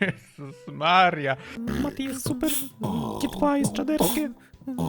Jezus Maria. Mati jest super, G2 jest czaderskie,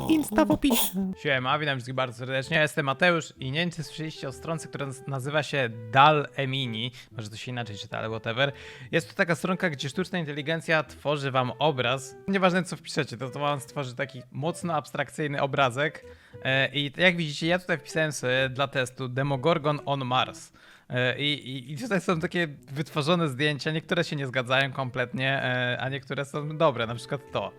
Insta w opisie. Siema, witam wszystkich bardzo serdecznie. Ja jestem Mateusz i nie wiem, czy słyszeliście o stronce, która naz- nazywa się Dal Emini. Może to się inaczej czyta, ale whatever. Jest to taka stronka, gdzie sztuczna inteligencja tworzy wam obraz. Nieważne, co wpiszecie, to, to wam stworzy taki mocno abstrakcyjny obrazek. E, I jak widzicie, ja tutaj wpisałem sobie dla testu Demogorgon on Mars. E, I, i, I tutaj są takie wytworzone zdjęcia, niektóre się nie zgadzają kompletnie, e, a niektóre są dobre, na przykład to.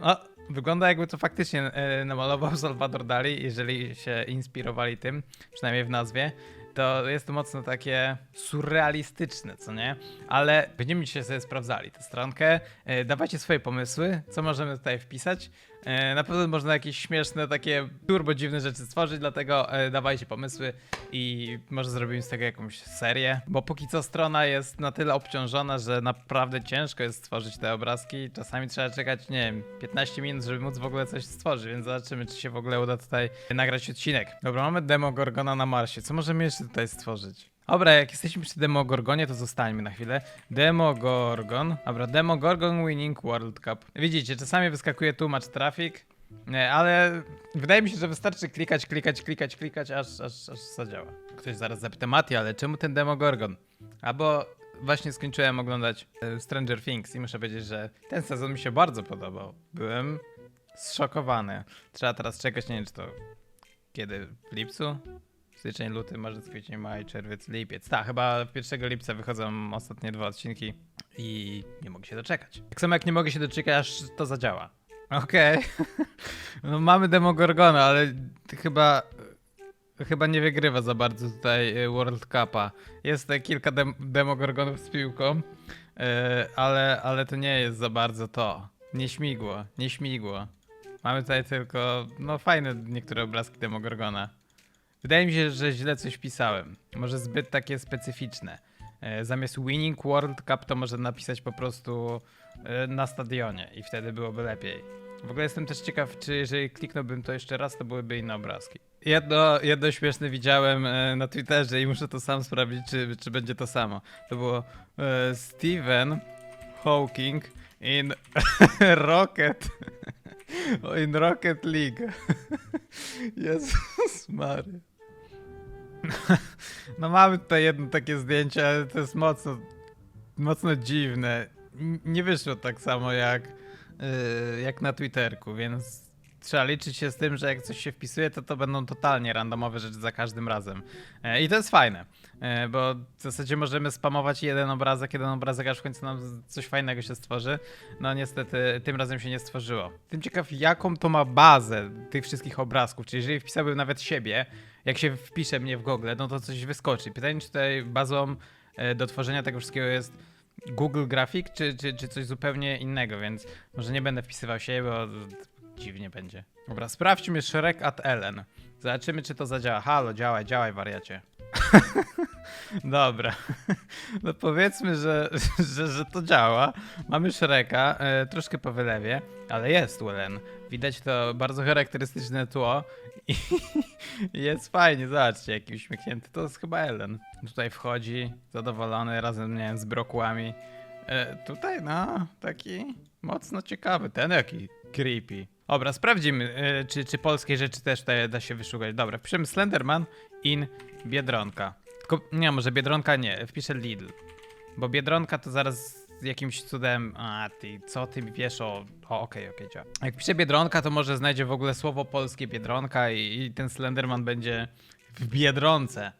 No, wygląda jakby to faktycznie e, namalował Salvador Dali, jeżeli się inspirowali tym, przynajmniej w nazwie. To jest to mocno takie surrealistyczne, co nie? Ale będziemy dzisiaj sobie sprawdzali tę stronkę. Dawajcie swoje pomysły, co możemy tutaj wpisać. E, na pewno można jakieś śmieszne, takie turbo dziwne rzeczy stworzyć, dlatego e, dawajcie pomysły i może zrobimy z tego jakąś serię. Bo póki co strona jest na tyle obciążona, że naprawdę ciężko jest stworzyć te obrazki. Czasami trzeba czekać, nie wiem, 15 minut, żeby móc w ogóle coś stworzyć, więc zobaczymy, czy się w ogóle uda tutaj nagrać odcinek. Dobra, mamy demo Gorgona na Marsie. Co możemy jeszcze tutaj stworzyć? Dobra, jak jesteśmy przy Demogorgonie, to zostańmy na chwilę. Demogorgon. Dobra, Demogorgon Winning World Cup. Widzicie, czasami wyskakuje tłumacz trafik, nie, ale wydaje mi się, że wystarczy klikać, klikać, klikać, klikać, aż, aż, aż zadziała. Ktoś zaraz zapyta, Mati, ale czemu ten Demogorgon? Albo właśnie skończyłem oglądać e, Stranger Things i muszę powiedzieć, że ten sezon mi się bardzo podobał. Byłem zszokowany. Trzeba teraz czekać, nie wiem czy to kiedy? W lipcu? Styczeń, luty, marzec, kwiecień, maj, czerwiec, lipiec. Tak, chyba 1 lipca wychodzą ostatnie dwa odcinki i nie mogę się doczekać. Tak samo jak nie mogę się doczekać, aż to zadziała. Okej. No mamy Demogorgona, ale chyba chyba nie wygrywa za bardzo tutaj y, World Cupa. Jest kilka dem Demogorgonów z piłką, y, ale, ale to nie jest za bardzo to. Nie śmigło, nie śmigło. Mamy tutaj tylko, no fajne niektóre obrazki Demogorgona. Wydaje mi się, że źle coś pisałem. Może zbyt takie specyficzne. E, Zamiast Winning World Cup to może napisać po prostu e, na stadionie i wtedy byłoby lepiej. W ogóle jestem też ciekaw, czy jeżeli kliknąłbym to jeszcze raz, to byłyby inne obrazki. Jedno, jedno śmieszne widziałem e, na Twitterze i muszę to sam sprawdzić, czy, czy będzie to samo. To było Steven Hawking in Rocket in Rocket League. Jezus Mary. No mamy tutaj jedno takie zdjęcie, ale to jest mocno, mocno dziwne. Nie wyszło tak samo jak, yy, jak na Twitterku, więc trzeba liczyć się z tym, że jak coś się wpisuje, to to będą totalnie randomowe rzeczy za każdym razem. E, I to jest fajne, e, bo w zasadzie możemy spamować jeden obrazek, jeden obrazek, aż w końcu nam coś fajnego się stworzy. No niestety tym razem się nie stworzyło. Tym ciekaw, jaką to ma bazę tych wszystkich obrazków, czyli jeżeli wpisałbym nawet siebie, jak się wpisze mnie w Google, no to coś wyskoczy. Pytanie, czy tutaj bazą e, do tworzenia tego wszystkiego jest Google Graphic, czy, czy, czy coś zupełnie innego, więc może nie będę wpisywał siebie, bo dziwnie będzie. Dobra, sprawdźmy Shrek at Ellen. Zobaczymy, czy to zadziała. Halo, działaj, działaj, wariacie. Dobra. No powiedzmy, że, że, że to działa. Mamy Shreka, e, troszkę po wylewie, ale jest Ellen. Widać to bardzo charakterystyczne tło i jest fajnie, zobaczcie, jaki uśmiechnięty. To jest chyba Ellen. Tutaj wchodzi, zadowolony, razem, nie wiem, z brokłami. E, tutaj, no, taki mocno ciekawy. Ten jaki creepy. Dobra, sprawdzimy, e, czy, czy polskie rzeczy też tutaj da się wyszukać. Dobra, wpiszemy Slenderman in Biedronka. Tylko, nie, może Biedronka nie, wpiszę Lidl. Bo Biedronka to zaraz jakimś cudem. A ty, co ty wiesz o. O, okej, okej, działa. Jak piszę Biedronka, to może znajdzie w ogóle słowo polskie Biedronka i, i ten Slenderman będzie w Biedronce.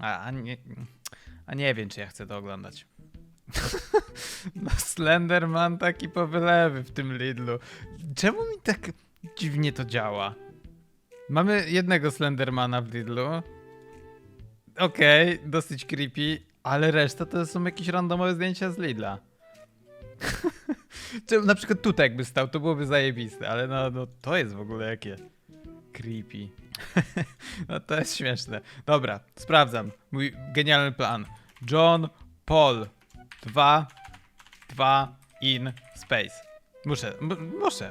A, a, nie, a nie wiem, czy ja chcę to oglądać. No, Slenderman taki po wylewy w tym Lidlu. Czemu mi tak dziwnie to działa? Mamy jednego Slendermana w Lidlu. Okej, dosyć creepy, ale reszta to są jakieś randomowe zdjęcia z Lidla. Czy na przykład tutaj jakby stał, to byłoby zajebiste, ale no, no to jest w ogóle jakie creepy. no to jest śmieszne. Dobra, sprawdzam. Mój genialny plan. John Paul 2 2 in space. Muszę, muszę.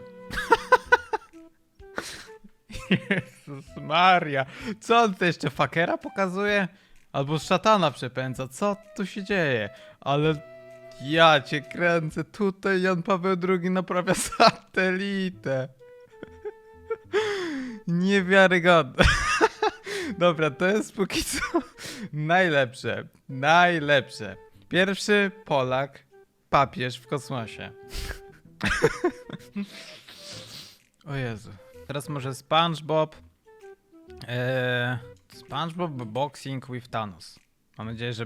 Jezus Maria. Co on to jeszcze fakera pokazuje? Albo szatana przepędza. Co tu się dzieje? Ale Ja cię kręcę, tutaj Jan Paweł II naprawia satelitę. Niewiarygodne. Dobra, to jest póki co najlepsze. Najlepsze. Pierwszy Polak, papież w kosmosie. o Jezu. Teraz może SpongeBob. Eee, SpongeBob Boxing with Thanos. Mam nadzieję, że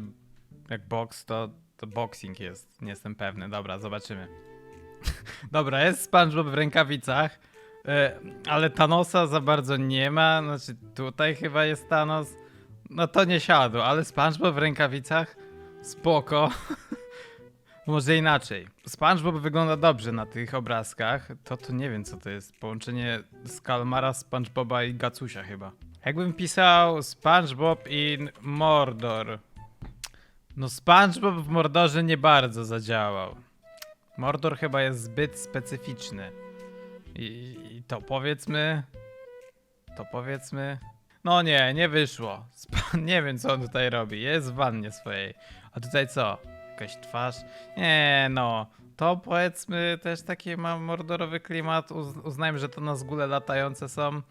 jak box to, to boxing jest. Nie jestem pewny. Dobra, zobaczymy. Dobra, jest SpongeBob w rękawicach. E, ale Thanosa za bardzo nie ma. Znaczy, tutaj chyba jest Thanos. No to nie siadło, ale SpongeBob w rękawicach spoko. Może inaczej. SpongeBob wygląda dobrze na tych obrazkach. To to nie wiem co to jest. Połączenie Skalmara, SpongeBoba i Gacusia chyba. Jakbym pisał SpongeBob in Mordor. No SpongeBob w Mordorze nie bardzo zadziałał. Mordor chyba jest zbyt specyficzny. I, I to powiedzmy. To powiedzmy. No nie, nie wyszło. Sp- nie wiem co on tutaj robi. Jest w wannie swojej. A tutaj co? Jakaś twarz? Nie no. To powiedzmy też taki ma mordorowy klimat. Uz uznajmy, że to na zgóle latające są.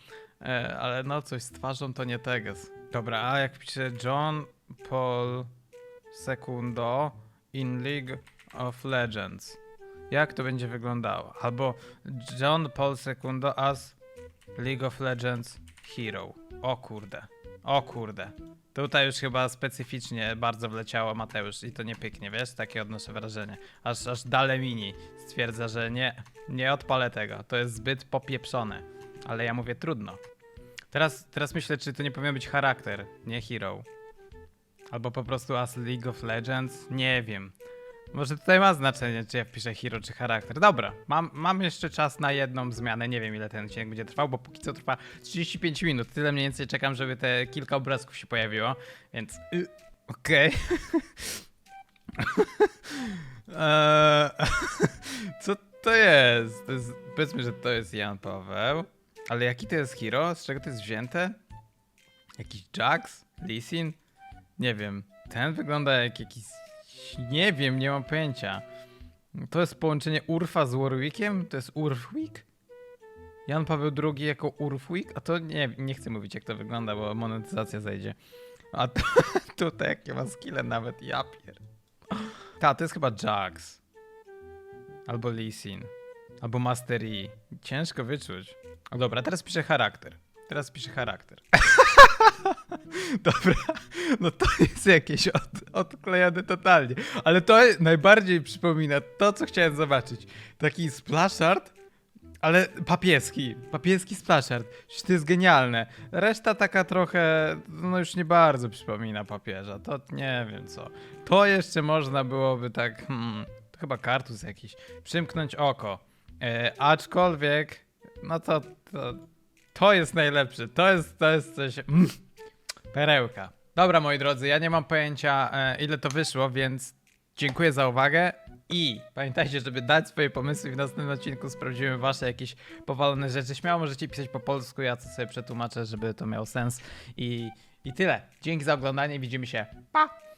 E, ale no coś z twarzą to nie teges. Dobra, a jak pisze John Paul Secundo in League of Legends. Jak to będzie wyglądało? Albo John Paul Secundo as League of Legends Hero. O kurde. O kurde. Tutaj już chyba specyficznie bardzo wleciało Mateusz i to nie pyknie, wiesz? Takie odnoszę wrażenie. Aż, aż Dale Mini stwierdza, że nie, nie odpalę tego. To jest zbyt popieprzone. Ale ja mówię trudno. Teraz, teraz myślę, czy to nie powinien być charakter, nie hero. Albo po prostu as League of Legends. Nie wiem. Może tutaj ma znaczenie, czy ja wpiszę hero, czy charakter. Dobra, mam, mam jeszcze czas na jedną zmianę. Nie wiem, ile ten odcinek będzie trwał, bo póki co trwa 35 minut. Tyle mniej więcej czekam, żeby te kilka obrazków się pojawiło. Więc. Y, Okej. Eee, Co to jest? to jest? Powiedzmy, że to jest Jan Paweł. Ale jaki to jest hero? Z czego to jest wzięte? Jakiś Jax? Lisin? Nie wiem. Ten wygląda jak jakiś. Nie wiem, nie mam pojęcia. To jest połączenie Urfa z Warwickiem? To jest Urfwick? Jan Paweł II jako Urfwick? A to nie, nie chcę mówić jak to wygląda, bo monetyzacja zejdzie. A to, tutaj jakie ma skille nawet, ja pier... Ta, to jest chyba Jax. Albo Lee Sin. Albo Master Yi. Ciężko wyczuć. Dobra, teraz piszę charakter. Teraz piszę charakter. Dobra, no to jest jakieś od, odklejone totalnie. Ale to najbardziej przypomina to, co chciałem zobaczyć. Taki splash art, ale papieski. Papieski splash art. Przecież to jest genialne. Reszta taka trochę, no już nie bardzo przypomina papieża. To nie wiem co. To jeszcze można byłoby tak, hmm, to chyba kartus jakiś. Przymknąć oko. E, aczkolwiek, no to, to, to jest najlepsze. To jest, to jest coś... Perełka. Dobra, moi drodzy, ja nie mam pojęcia, e, ile to wyszło, więc dziękuję za uwagę. I pamiętajcie, żeby dać swoje pomysły w następnym odcinku sprawdzimy wasze jakieś powalone rzeczy. Śmiało możecie pisać po polsku, ja to sobie przetłumaczę, żeby to miało sens. I, i tyle. Dzięki za oglądanie, widzimy się. Pa!